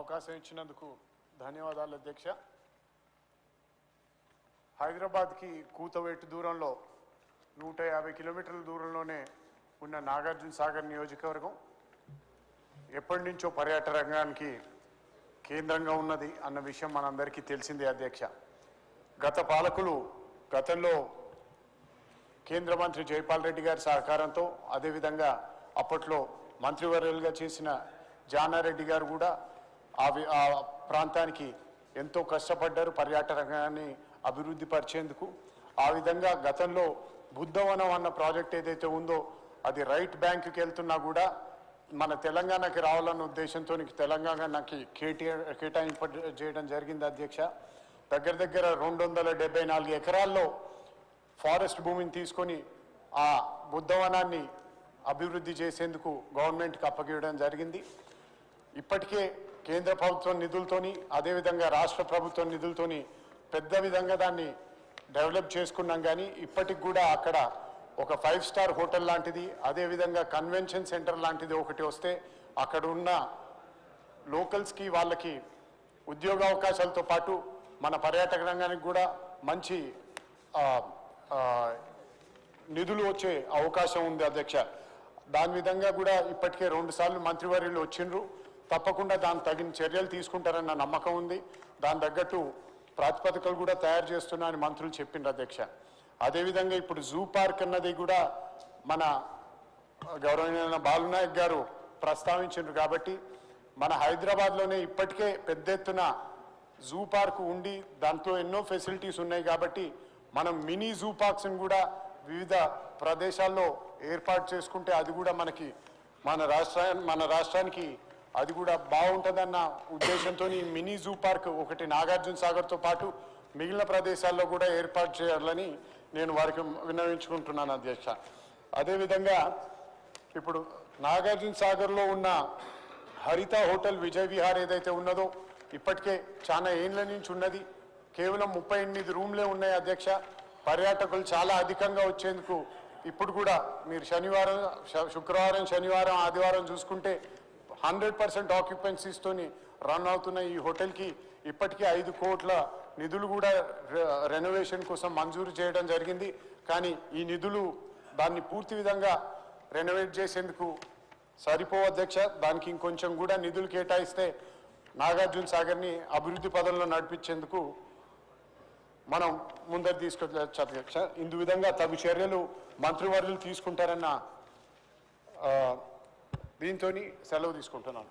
అవకాశం ఇచ్చినందుకు ధన్యవాదాలు అధ్యక్ష. హైదరాబాద్కి కూతవేటు దూరంలో నూట యాభై కిలోమీటర్ల దూరంలోనే ఉన్న నాగార్జున సాగర్ నియోజకవర్గం ఎప్పటి నుంచో పర్యాటక రంగానికి కేంద్రంగా ఉన్నది అన్న విషయం మనందరికీ తెలిసిందే అధ్యక్ష. గత పాలకులు గతంలో కేంద్ర మంత్రి జైపాల్ రెడ్డి గారి సహకారంతో అదేవిధంగా అప్పట్లో మంత్రివర్యులుగా చేసిన జానారెడ్డి గారు కూడా ఆ ఆ ప్రాంతానికి ఎంతో కష్టపడ్డారు పర్యాటక రంగాన్ని అభివృద్ధి పరిచేందుకు. ఆ విధంగా గతంలో బుద్ధవనం అన్న ప్రాజెక్ట్ ఏదైతే ఉందో అది రైట్ బ్యాంకుకి వెళ్తున్నా కూడా మన తెలంగాణకి రావాలన్న ఉద్దేశంతో తెలంగాణ నాకు కేటీ కేటాయింప చేయడం జరిగింది అధ్యక్ష. దగ్గర దగ్గర రెండు వందల డెబ్బై నాలుగు ఎకరాల్లో ఫారెస్ట్ భూమిని తీసుకొని ఆ బుద్ధవనాన్ని అభివృద్ధి చేసేందుకు గవర్నమెంట్కి అప్పగివ్వడం జరిగింది. ఇప్పటికే కేంద్ర ప్రభుత్వం నిధులతోని అదేవిధంగా రాష్ట్ర ప్రభుత్వం నిధులతోని పెద్ద విధంగా దాన్ని డెవలప్ చేసుకున్నాం కానీ ఇప్పటికి కూడా అక్కడ ఒక ఫైవ్ స్టార్ హోటల్ లాంటిది అదేవిధంగా కన్వెన్షన్ సెంటర్ లాంటిది ఒకటి వస్తే అక్కడ ఉన్న లోకల్స్కి వాళ్ళకి ఉద్యోగ అవకాశాలతో పాటు మన పర్యాటక రంగానికి కూడా మంచి నిధులు వచ్చే అవకాశం ఉంది అధ్యక్ష. దాని విధంగా కూడా ఇప్పటికే రెండుసార్లు మంత్రివర్యులు వచ్చిండ్రు. తప్పకుండా దాని తగిన చర్యలు తీసుకుంటారన్న నమ్మకం ఉంది. దాని తగ్గట్టు ప్రాతిపదికలు కూడా తయారు చేస్తున్నా అని మంత్రులు చెప్పిండ్రు అధ్యక్ష. అదేవిధంగా ఇప్పుడు జూ పార్క్ అన్నది కూడా మన గౌరవనీయ బాలునాయక్ గారు ప్రస్తావించారు కాబట్టి మన హైదరాబాద్లోనే ఇప్పటికే పెద్ద ఎత్తున జూ పార్క్ ఉండి దాంతో ఎన్నో ఫెసిలిటీస్ ఉన్నాయి కాబట్టి మనం మినీ జూ పార్క్స్ని కూడా వివిధ ప్రదేశాల్లో ఏర్పాటు చేసుకుంటే అది కూడా మనకి మన రాష్ట్రా మన రాష్ట్రానికి అది కూడా బాగుంటుందన్న ఉద్దేశంతో మినీ జూ పార్క్ ఒకటి నాగార్జున సాగర్తో పాటు మిగిలిన ప్రదేశాల్లో కూడా ఏర్పాటు చేయాలని నేను వారికి విన్నవించుకుంటున్నాను అధ్యక్ష. అదేవిధంగా ఇప్పుడు నాగార్జున సాగర్లో ఉన్న హరిత హోటల్ విజయ్ విహార్ ఏదైతే ఉన్నదో ఇప్పటికే చాలా ఏండ్ల నుంచి ఉన్నది. కేవలం ముప్పై ఎనిమిది రూమ్లే ఉన్నాయి అధ్యక్ష. పర్యాటకులు చాలా అధికంగా వచ్చేందుకు ఇప్పుడు కూడా మీరు శనివారం శుక్రవారం శనివారం ఆదివారం చూసుకుంటే హండ్రెడ్ పర్సెంట్ ఆక్యుపెన్సీస్తోని రన్ అవుతున్న ఈ హోటల్కి ఇప్పటికే ఐదు కోట్ల నిధులు కూడా రెనోవేషన్ కోసం మంజూరు చేయడం జరిగింది. కానీ ఈ నిధులు దాన్ని పూర్తి విధంగా రెనోవేట్ చేసేందుకు సరిపో అధ్యక్ష. దానికి ఇంకొంచెం కూడా నిధులు కేటాయిస్తే నాగార్జున సాగర్ని అభివృద్ధి పదంలో నడిపించేందుకు మనం ముందరు తీసుకొచ్చు అధ్యక్ష. ఇందు విధంగా తగు చర్యలు మంత్రివర్యులు తీసుకుంటారన్న దీంతో సెలవు తీసుకుంటున్నాను.